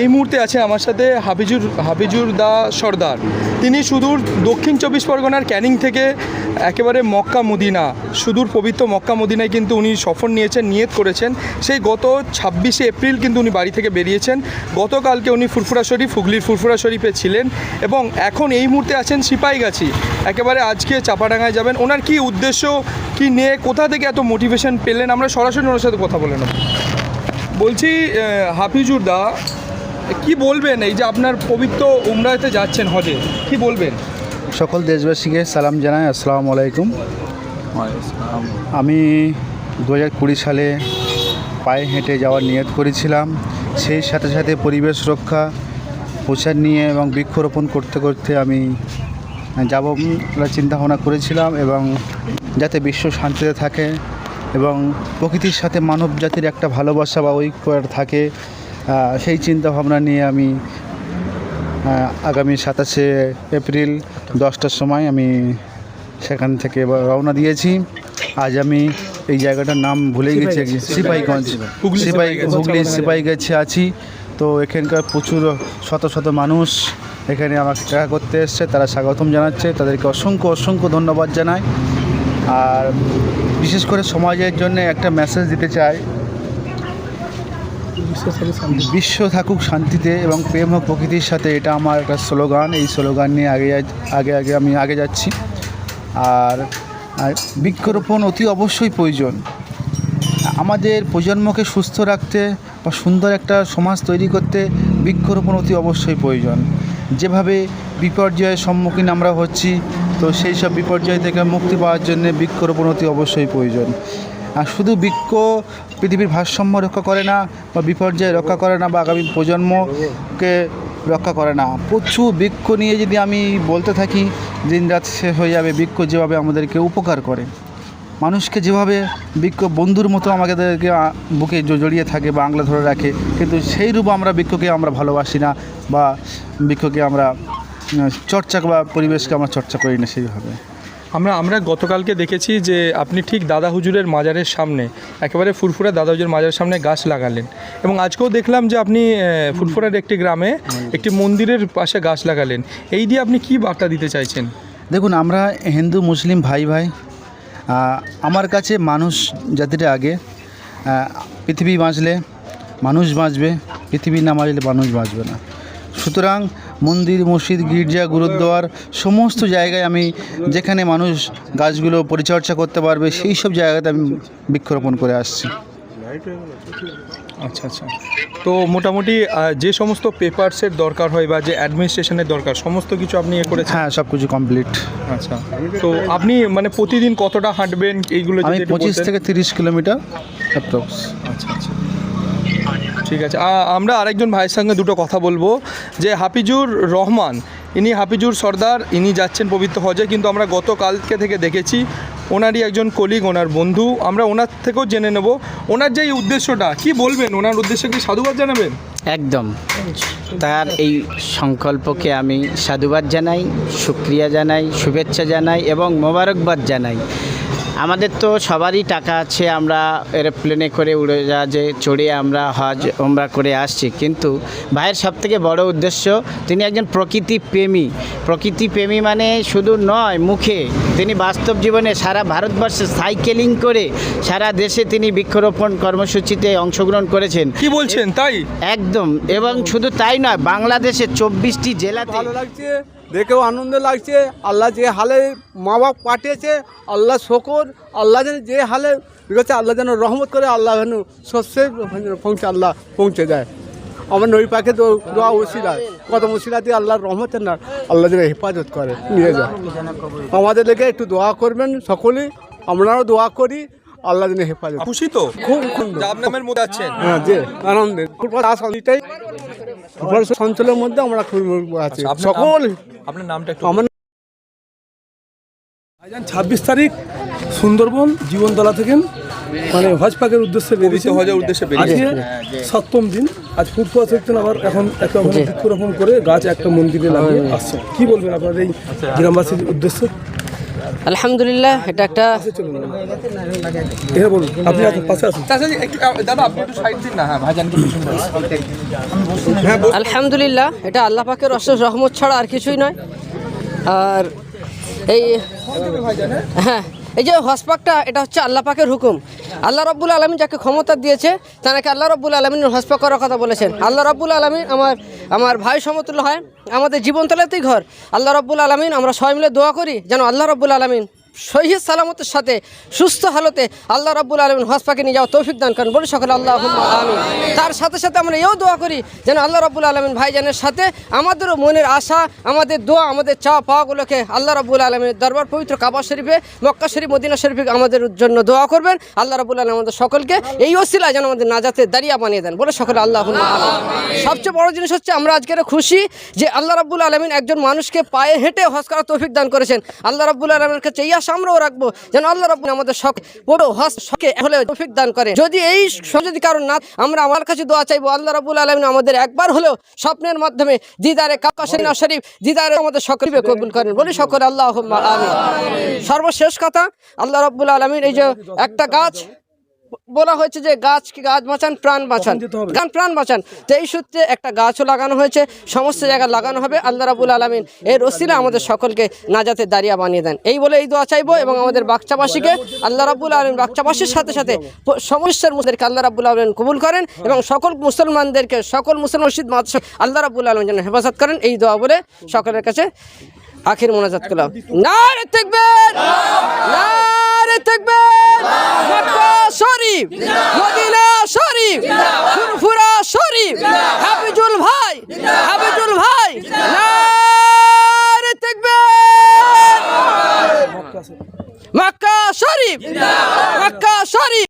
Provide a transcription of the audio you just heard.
এই মুহূর্তে আছে আমার সাথে হাফিজুর হাফিজুর দা সর্দার। তিনি সুদূর দক্ষিণ চব্বিশ পরগনার ক্যানিং থেকে একেবারে মক্কা মদিনা, সুদূর পবিত্র মক্কা মদিনায় কিন্তু উনি সফর নিয়েছেন, নিয়ত করেছেন। সেই গত ছাব্বিশে এপ্রিল কিন্তু উনি বাড়ি থেকে বেরিয়েছেন। গতকালকে উনি ফুরফুরা শরীফ, হুগলির ফুরফুরা শরীফে ছিলেন এবং এখন এই মুহূর্তে আছেন সিপাহীগাছি একেবারে আজকে চাপাডাঙ্গায় যাবেন। ওনার কি উদ্দেশ্য, কি নিয়ে, কোথা থেকে এত মোটিভেশন পেলেন? আমরা সরাসরি ওনার সাথে কথা বলে নেব। বলছি হাফিজুর দা কি বলবেন এই যে আপনার পবিত্র উমরাতে যাচ্ছেন হজে? কি বলবেন? সকল দেশবাসীকে সালাম জানাই, আসসালামু আলাইকুম। আমি দু হাজার কুড়ি সালে পায়ে হেঁটে যাওয়ার নিয়ত করেছিলাম। সেই সাথে সাথে পরিবেশ রক্ষা, প্রচার নিয়ে এবং বৃক্ষরোপণ করতে করতে আমি যাব চিন্তা ভাবনা করেছিলাম এবং যাতে বিশ্ব শান্তিতে থাকে এবং প্রকৃতির সাথে মানব জাতির একটা ভালোবাসা বা ঐক্য থাকে সেই চিন্তা ভাবনা নিয়ে আমি আগামী সাতাশে এপ্রিল দশটার সময় আমি সেখান থেকে রওনা দিয়েছি। আজ আমি এই জায়গাটার নাম ভুলে গেছি। সিপাহীগঞ্জ। হুগলি সিপাহী। হুগলি সিপাহীগঞ্জে আছি। তো এখানকার প্রচুর শত শত মানুষ এখানে আমাকে দেখা করতে এসছে তারা স্বাগতম জানাচ্ছে তাদেরকে অসংখ্য অসংখ্য ধন্যবাদ জানাই। আর বিশেষ করে সমাজের জন্য একটা মেসেজ দিতে চাই বিশ্ব থাকুক শান্তিতে এবং প্রেম হোক প্রকৃতির সাথে, এটা আমার একটা স্লোগান। এই স্লোগান নিয়ে আগে আগে আগে আমি আগে যাচ্ছি। আর বৃক্ষরোপণ অতি অবশ্যই প্রয়োজন। আমাদের প্রজন্মকে সুস্থ রাখতে বা সুন্দর একটা সমাজ তৈরি করতে বৃক্ষরোপণ অতি অবশ্যই প্রয়োজন। যেভাবে বিপর্যয়ের সম্মুখীন আমরা হচ্ছি, তো সেই সব বিপর্যয় থেকে মুক্তি পাওয়ার জন্য বৃক্ষরোপণ অতি অবশ্যই প্রয়োজন। আর শুধু বৃক্ষ পৃথিবীর ভারসাম্য রক্ষা করে না বা বিপর্যয় রক্ষা করে না বা আগামী প্রজন্মকে রক্ষা করে না, প্রচুর বৃক্ষ নিয়ে যদি আমি বলতে থাকি দিন রাত শেষ হয়ে যাবে বৃক্ষ যেভাবে আমাদেরকে উপকার করে। মানুষকে যেভাবে বৃক্ষ বন্ধুর মতো আমাদেরকে বুকে জড়িয়ে থাকে বা আংলা ধরে রাখে, কিন্তু সেই রূপ আমরা বৃক্ষকে আমরা ভালোবাসি না বা বৃক্ষকে আমরা চর্চা বা পরিবেশকে আমরা চর্চা করি না সেইভাবে। আমরা আমরা গতকালকে দেখেছি যে আপনি ঠিক দাদা হুজুরের মাজারের সামনে, একেবারে ফুরফুরা দাদা হুজুরের মাজারের সামনে গাছ লাগালেন। এবং আজকেও দেখলাম যে আপনি ফুরফুরার একটি গ্রামে একটি মন্দিরের পাশে গাছ লাগালেন। এই দিয়ে আপনি কি বার্তা দিতে চাইছেন? দেখুন, আমরা হিন্দু, মুসলিম, ভাই ভাই আমার কাছে মানুষ জাতিটা আগে। পৃথিবী বাঁচলে মানুষ বাঁচবে পৃথিবী না বাঁচলে মানুষ বাঁচবে না। সুতরাং মন্দির মসজিদ গির্জা গুরুদ্বার সমস্ত জায়গায় আমি যেখানে মানুষ গাছগুলো পরিচর্যা করতে পারবে সেই সব জায়গাতে আমি বৃক্ষরোপণ করে আসছি। আচ্ছা আচ্ছা। তো মোটামুটি যে সমস্ত পেপারসের দরকার হয় বা যে অ্যাডমিনিস্ট্রেশনের দরকার সমস্ত কিছু আপনি এ করেছেন? হ্যাঁ সব কিছু কমপ্লিট। আচ্ছা। তো আপনি মানে প্রতিদিন কতটা হাঁটবেন এইগুলো আমি পঁচিশ থেকে তিরিশ কিলোমিটার অ্যাপ্রক্স। আচ্ছা আচ্ছা। ঠিক আছে। আমরা আরেকজন ভাইয়ের সঙ্গে দুটো কথা বলব। যে হাফিজুর রহমান, ইনি হাফিজুর সর্দার, ইনি যাচ্ছেন পবিত্র হজে, কিন্তু আমরা গতকালকে থেকে দেখেছি ওনারই একজন কলিগ ওনার বন্ধু। আমরা ওনার থেকেও জেনে নেব। ওনার যে উদ্দেশ্যটা, কি বলবেন? ওনার উদ্দেশ্যে কি সাধুবাদ জানাবেন? একদম। তার এই সংকল্পকে আমি সাধুবাদ জানাই সুক্রিয়া জানাই, শুভেচ্ছা জানাই এবং মোবারকবাদ জানাই। আমাদের তো সবারই টাকা আছে আমরা এরোপ্লেনে করে উড়োজাহাজে চড়ে আমরা হজ ওমরা করে আসছি। কিন্তু ভাইয়ের সবথেকে বড় উদ্দেশ্য তিনি একজন প্রকৃতি প্রেমী। প্রকৃতি প্রেমী মানে শুধু নয় মুখে। তিনি বাস্তব জীবনে সারা ভারতবর্ষে সাইকেলিং করে সারা দেশে তিনি বৃক্ষরোপণ কর্মসূচিতে অংশগ্রহণ করেছেন। কি বলছেন তাই? একদম এবং শুধু তাই নয় বাংলাদেশের চব্বিশটি জেলাতে ভালো লাগছে। দেখেও আনন্দ লাগছে। আল্লাহ যে হালে মা বাপ পাঠিয়েছে আল্লাহ শকর আল্লাহ যেন যে হালে বিগত আল্লাহ যেন রহমত করে আল্লাহ যেন শস্যে পৌঁছে আল্লাহ পৌঁছে দেয়। আমার নই পাখে তো দোয়া ওসিরা কত ওসিরা দিয়ে আল্লাহর রহমতের না আল্লাহ যেন হেফাজত করে নিয়ে যায়। আমাদের লেগে একটু দোয়া করবেন সকলেই আমরাও দোয়া করি আল্লাহ যেন হেফাজত খুশি তো? খুব খুব নামের মধ্যে আছেন। হ্যাঁ যে আনন্দের। এটাই অঞ্চলের মধ্যে আমরা খুব আছি। আচ্ছা, সকল আপনার নামটা একটু আমার ছাব্বিশ তারিখ সুন্দরবন জীবনতলা থেকে মানে হজ পাকের উদ্দেশ্যে বেরিয়েছে। হজের উদ্দেশ্যে বেরিয়েছে। সপ্তম দিন। আজ ফুটফুয়া সেকশন আবার এখন একটা বৃক্ষরোপণ করে গাছ একটা মন্দিরে লাগিয়ে আসছে কি বলবেন আপনার এই গ্রামবাসীর উদ্দেশ্যে? আলহামদুলিল্লাহ এটা একটা এখানে বলুন আপনি আসুন পাশে আসুন চাচা একটু আহ, দাদা আপনি একটু সাইড দিন না হ্যাঁ। হ্যাঁ। আলহামদুলিল্লাহ এটা আল্লাহ পাকের অশেষ রহমত ছাড়া আর কিছুই নয় আর এই হ্যাঁ এই যে হসপাকটা, এটা হচ্ছে আল্লাহ পাকের হুকুম। আল্লাহ রব্বুল আলমিন যাকে ক্ষমতা দিয়েছে, তাকে আল্লাহ রব্বুল আলমিনের হসপাক করার কথা বলেছেন। আল্লাহ রব্বুল আলমিন আমার আমার ভাই সমতুল্য হয়, আমাদের জীবনতলাতেই ঘর। আল্লাহ রব্বুল আলমিন, আমরা সবাই মিলে দোয়া করি যেন আল্লাহ রব্বুল আলমিন সহিদ সালামতের সাথে সুস্থ হালতে আল্লাহ রাব্বুল আলমিন হসপাকে নিয়ে যাওয়া তৌফিক দান করেন। বলি সকলে আল্লাহ আমিন। তার সাথে সাথে আমরা এও দোয়া করি যেন আল্লাহ রাব্বুল আলমিন ভাইজানের সাথে আমাদেরও মনের আশা, আমাদের দোয়া, আমাদের চাওয়া পাওয়াগুলোকে আল্লাহ রাব্বুল আলমিনের দরবার পবিত্র কাবা শরীফে, মক্কা শরীফ, মদিনা শরীফে আমাদের জন্য দোয়া করবেন। আল্লাহ রাব্বুল আলম আমাদের সকলকে এই ওসিলা যেন আমাদের নাজাতে দাঁড়িয়া বানিয়ে দেন। বলে সকলে আল্লাহ সবচেয়ে বড় জিনিস হচ্ছে আমরা আজকের খুশি যে আল্লাহ রাব্বুল আলমিন একজন মানুষকে পায়ে হেঁটে হজ করার তৌফিক দান করেছেন। আল্লাহ রাব্বুল আলমের কাছে এই আশা আমরাও রাখব। যেন আল্লাহ রব আমাদের শখ বড় হস শখে হলে তৌফিক দান করে যদি এই যদি কারণ না আমরা আমার কাছে দোয়া চাইব আল্লাহ রবুল আলমিন আমাদের একবার হলেও স্বপ্নের মাধ্যমে দিদারে কাকা শরীফ দিদারে আমাদের সকলে কবুল করেন। বলি সকলে আল্লাহ সর্বশেষ কথা আল্লাহ রব্বুল আলমিন এই যে একটা গাছ বলা হয়েছে যে গাছ কি গাছ বাঁচান প্রাণ বাঁচান। গান প্রাণ বাঁচান। তো এই সূত্রে একটা গাছও লাগানো হয়েছে সমস্ত জায়গায় লাগানো হবে। আল্লাহ রাবুল আলমিন এর রসিলা আমাদের সকলকে নাজাতে দাঁড়িয়া বানিয়ে দেন। এই বলে এই দোয়া চাইব এবং আমাদের বাচ্চাবাসীকে আল্লাহ রাবুল আলমিন বাচ্চাবাসীর সাথে সাথে সমস্যার মুসলিমদেরকে আল্লাহ রাবুল আলমিন কবুল করেন এবং সকল মুসলমানদেরকে সকল মুসলমান মসজিদ মাদ্রাসা আল্লাহ রাবুল আলমিন যেন হেফাজত করেন। এই দোয়া বলে সকলের কাছে আখির মোনাজাত করলাম। থাকবেন নারে! শরীফ মদিনা শরীফ ফুরফুরা শরীফ হাফিজুল ভাই হাফিজুল ভাই মক্কা শরীফ মক্কা শরীফ